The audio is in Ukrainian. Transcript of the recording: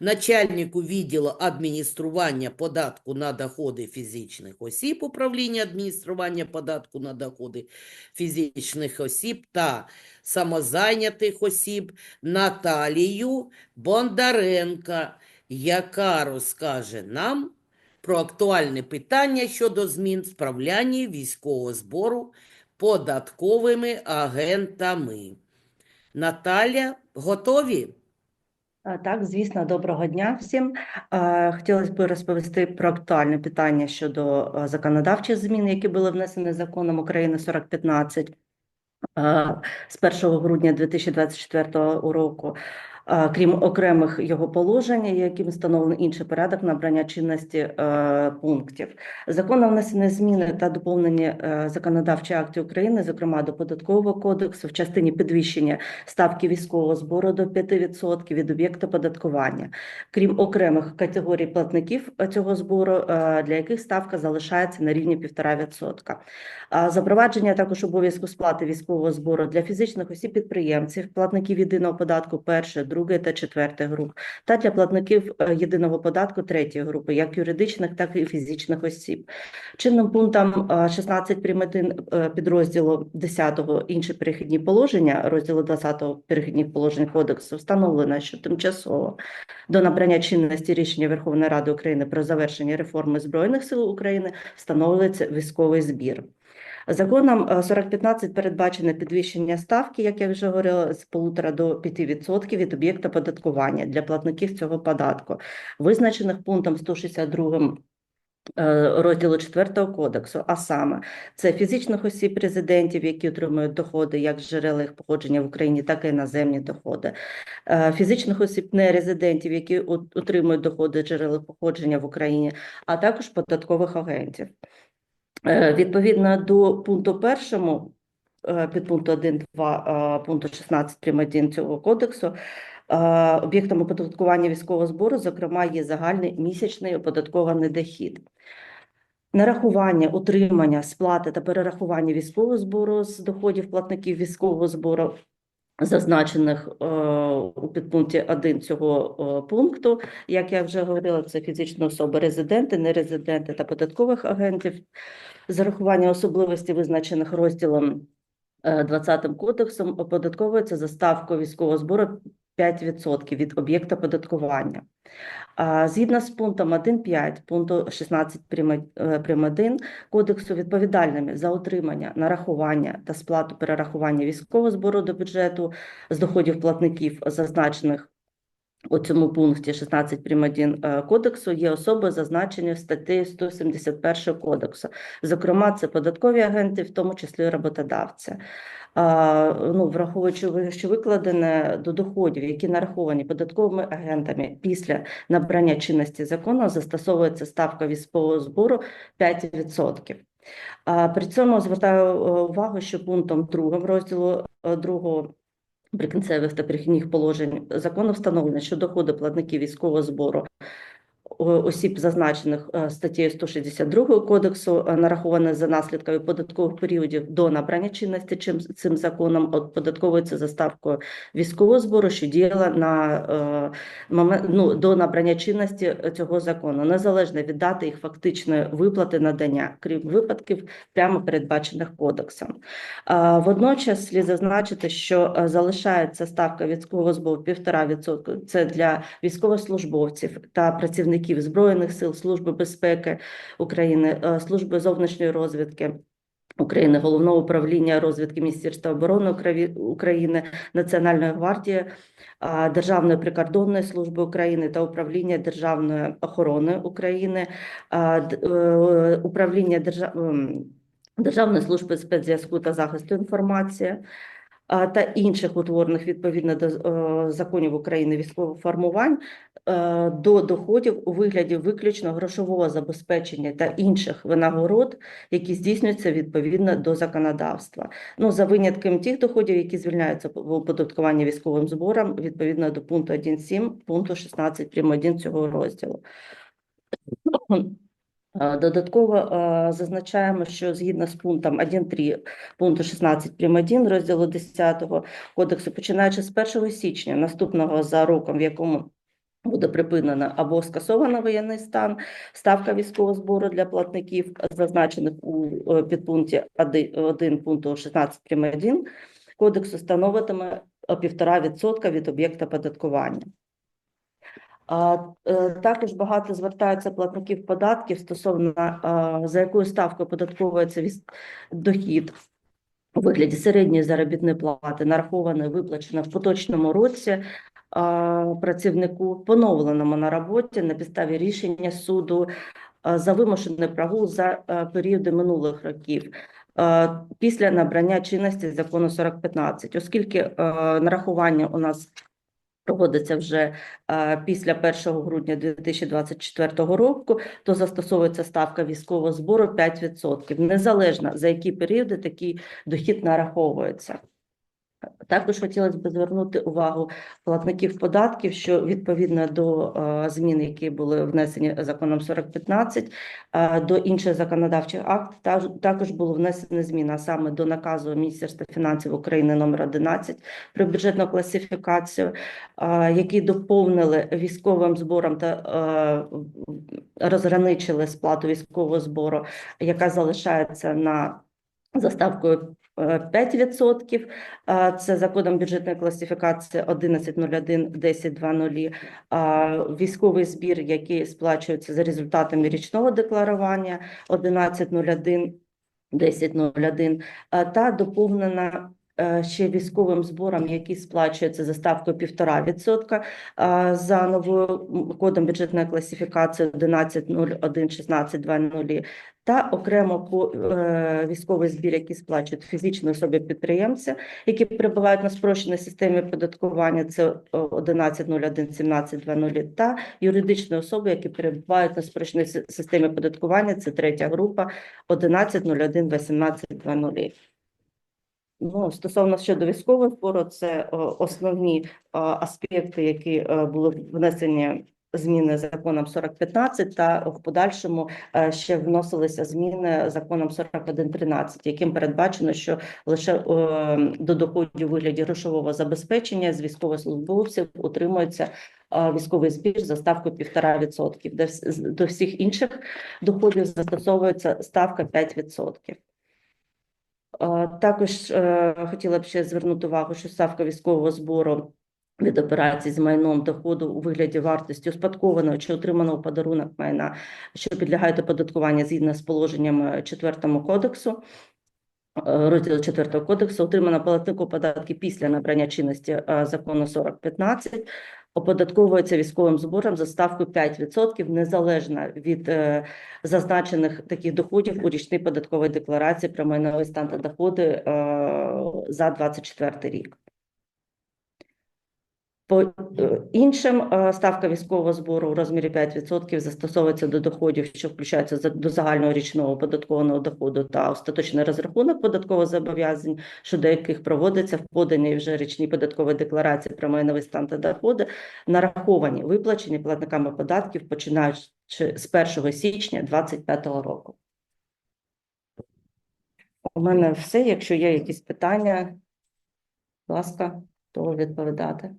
начальнику відділу адміністрування податку на доходи фізичних осіб, управління адміністрування податку на доходи фізичних осіб та самозайнятих осіб Наталію Бондаренко, яка розкаже нам про актуальне питання щодо змін в справлянні військового збору податковими агентами. Наталя, готові? Так, звісно, доброго дня всім. Хотілося б розповісти про актуальне питання щодо законодавчих змін, які були внесені законом України 4015 е, з 1 грудня 2024 року. Крім окремих його положень, яким встановлений інший порядок набрання чинності е, пунктів. Законом внесені зміни та доповнені е, законодавчі акти України, зокрема до податкового кодексу, в частині підвищення ставки військового збору до 5% від об'єкта податкування, крім окремих категорій платників е, цього збору, для яких ставка залишається на рівні 1,5%. А Запровадження також обов'язку сплати військового збору для фізичних осіб підприємців, платників єдиного податку першої, другої та четвертої груп, та для платників е, єдиного податку третьої групи, як юридичних, так і фізичних осіб. Чинним пунктом е, 16 прим. 1 підрозділу 10 інші перехідні положення розділу 20 перехідних положень кодексу встановлено, що тимчасово до набрання чинності рішення Верховної Ради України про завершення реформи Збройних сил України встановлюється військовий збір. Законом е, 4015 передбачено підвищення ставки, як я вже говорила, з 1,5 до 5% від об'єкта податкування для платників цього податку, визначених пунктом 162 е, розділу 4 кодексу, а саме це фізичних осіб резидентів, які отримують доходи як з джерела їх походження в Україні, так і іноземні доходи, е, фізичних осіб нерезидентів, які отримують доходи з джерела походження в Україні, а також податкових агентів. Е, Відповідно до пункту першому, під пункту 1.2 е, пункту 16 прим. 1 цього кодексу, е, об'єктом оподаткування військового збору, зокрема, є загальний місячний оподаткований дохід. Нарахування, утримання, сплати та перерахування військового збору з доходів платників військового збору, зазначених е, у підпункті 1 цього е, пункту, як я вже говорила, це фізичні особи резиденти, нерезиденти та податкових агентів. Зарахування особливостей, визначених розділом е, 20 кодексом, оподатковується за ставку військового збору 5% від об'єкта податкування. Згідно з пунктом 1.5 пункту 16 прим. е, прим. 1 Кодексу відповідальними за отримання, нарахування та сплату перерахування військового збору до бюджету з доходів платників, зазначених у цьому пункті 16 прим. 1 е, кодексу є особи, зазначені в статті 171 кодексу. Зокрема, це податкові агенти, в тому числі роботодавці. Ну, враховуючи що викладене до доходів, які нараховані податковими агентами після набрання чинності закону, застосовується ставка військового збору 5%. При цьому звертаю е, увагу, що пунктом 2 розділу 2 прикінцевих та перехідних положень закону встановлено, що доходи платників військового збору осіб, зазначених е, статтею 162 кодексу, е, нарахованих за наслідками податкових періодів до набрання чинності чим цим законом оподатковується за ставкою військового збору, що діяла на е, момент ну, до набрання чинності цього закону, незалежно від дати їх фактичної виплати надання, крім випадків, прямо передбачених кодексом. Водночас слід зазначити, що залишається ставка військового збору 1,5%. Це для військовослужбовців та працівників Збройних сил, Служби безпеки України, е, Служби зовнішньої розвідки. України, Головного управління розвідки Міністерства оборони України, Національної гвардії, Державної прикордонної служби України та управління Державної охорони України, е, управління держав... Державної служби спецзв'язку та захисту інформації та інших утворених відповідно до е, законів України військових формувань е, до доходів у вигляді виключно грошового забезпечення та інших винагород, які здійснюються відповідно до законодавства. Ну, за винятком тих доходів, які звільняються в оподаткуванні військовим збором відповідно до пункту 1.7, пункту 16 прим. 1 цього розділу. Е, Додатково е, зазначаємо, що згідно з пунктом 1.3 пункту 16 прим. 1 розділу 10 кодексу, починаючи з 1 січня наступного за роком, в якому буде припинено або скасовано воєнний стан, ставка військового збору для платників, зазначених у е, підпункті 1 пункту 16.1 кодексу становитиме е, 1,5% від об'єкта податкування. Е, Також багато звертаються платників податків стосовно за якою ставкою податковується дохід у вигляді середньої заробітної плати, нарахованої, виплаченої в поточному році працівнику, поновленому на роботі на підставі рішення суду за вимушений прогул за а, періоди минулих років. Після набрання чинності закону 4015, оскільки а, нарахування у нас проводиться вже а, після 1 грудня 2024 року, то застосовується ставка військового збору 5%, незалежно за які періоди такий дохід нараховується. Також хотілося б звернути увагу платників податків, що відповідно до е, змін, які були внесені законом 4015, е, до інших законодавчих актів, та- також було внесено зміни, а саме до наказу Міністерства фінансів України номер 11 про бюджетну класифікацію, е, які доповнили військовим збором та розграничили сплату військового збору, яка залишається на за 5%. Це за кодом бюджетної класифікації 11.01.10.2.0. А, Військовий збір, який сплачується за результатами річного декларування 11.01. 10.01 та доповнена е, ще військовим збором, який сплачується за ставкою 1,5% за новою кодом бюджетної класифікації 11.01.16.2.0 та окремо е, військовий збір, який сплачують фізичні особи підприємці, які перебувають на спрощеній системі оподаткування, це е, 11.01.17.2.0, та юридичні особи, які перебувають на спрощеній системі оподаткування, це третя група 11.01.18.2.0. Ну, стосовно щодо військового збору, це о, основні е, аспекти, які е, були внесені зміни законом 4015, та в подальшому е, ще вносилися зміни законом 4113, яким передбачено, що лише до доходів вигляді грошового забезпечення з військовослужбовців утримується е, військовий збір за ставкою 1,5%. До, всіх інших доходів застосовується ставка 5%. Е, Також хотіла б ще звернути увагу, що ставка військового збору від операцій з майном доходу у вигляді вартості успадкованого чи отриманого подарунок майна, що підлягають оподаткуванню згідно з положеннями 4 кодексу, е, розділу 4 кодексу, отримана платнику податки після набрання чинності е, закону 4015, оподатковується військовим збором за ставкою 5% незалежно від е, зазначених таких доходів у річній податковій декларації про майновий стан та доходи е, за 24 рік. По е, іншим е, ставка військового збору у розмірі 5% застосовується до доходів, що включаються до загального річного оподаткованого доходу та остаточний розрахунок податкових зобов'язань, щодо яких проводиться в поданій вже річній податковій декларації про майновий стан та доходи, нараховані виплачені платниками податків, починаючи з 1 січня 2025 року. У мене все. Якщо є якісь питання, будь ласка, то відповідати.